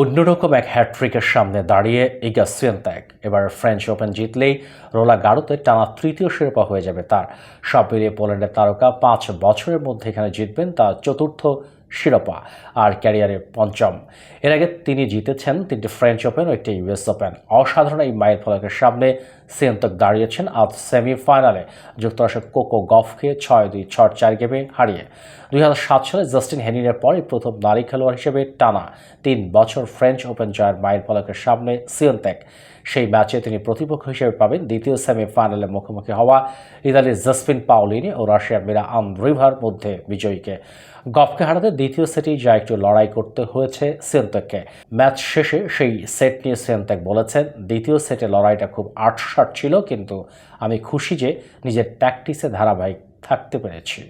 অন্যরকম এক হ্যাট্রিকের সামনে দাঁড়িয়ে ইগা সিয়েন্তাক এবার ফ্রেঞ্চ ওপেন জিতলেই রোলা গারোতে টানা তৃতীয় শিরোপা হয়ে যাবে তার। সব মিলিয়ে পোল্যান্ডের তারকা পাঁচ বছরের মধ্যে এখানে জিতবেন, তার চতুর্থ শিরোপা আর ক্যারিয়ারের পঞ্চম। এর আগে তিনি জিতেছেন তিনটি ফ্রেঞ্চ ওপেন ও একটি ইউএস ওপেন অসাধারণ এই মাইল ফলকের সামনে সিয়ন্তক দাঁড়িয়েছেন আজ সেমিফাইনালে। যুক্তরাষ্ট্রের কোকো গফকে ছয় দুই, ছয় চার গেমে হারিয়ে। দুই হাজার সাত সালে জাস্টিন হেনিনের পরে প্রথম নারী খেলোয়াড় হিসেবে টানা তিন বছর ফ্রেঞ্চ ওপেন জয়ের মাইল ফলকের সামনে সিয়ন্তেক সেই ম্যাচে তিনি প্রতিপক্ষ হিসেবে পাবেন দ্বিতীয় সেমিফাইনালে মুখোমুখি হওয়া ইতালির জাসপিন পাওলিনি ও রাশিয়ার মিরা আন্দ্রিভার মধ্যে বিজয়ীকে। গফকে হারাতে দ্বিতীয় সেটেই যা একটু লড়াই করতে হয়েছে সেন্তেককে ম্যাচ শেষে সেই সেট নিয়ে সেন্তেক বলেছেন। দ্বিতীয় সেটে লড়াইটা খুব আটসাট ছিল, কিন্তু আমি খুশি যে নিজের প্র্যাকটিসে ধারাবাহিক থাকতে পেরেছি।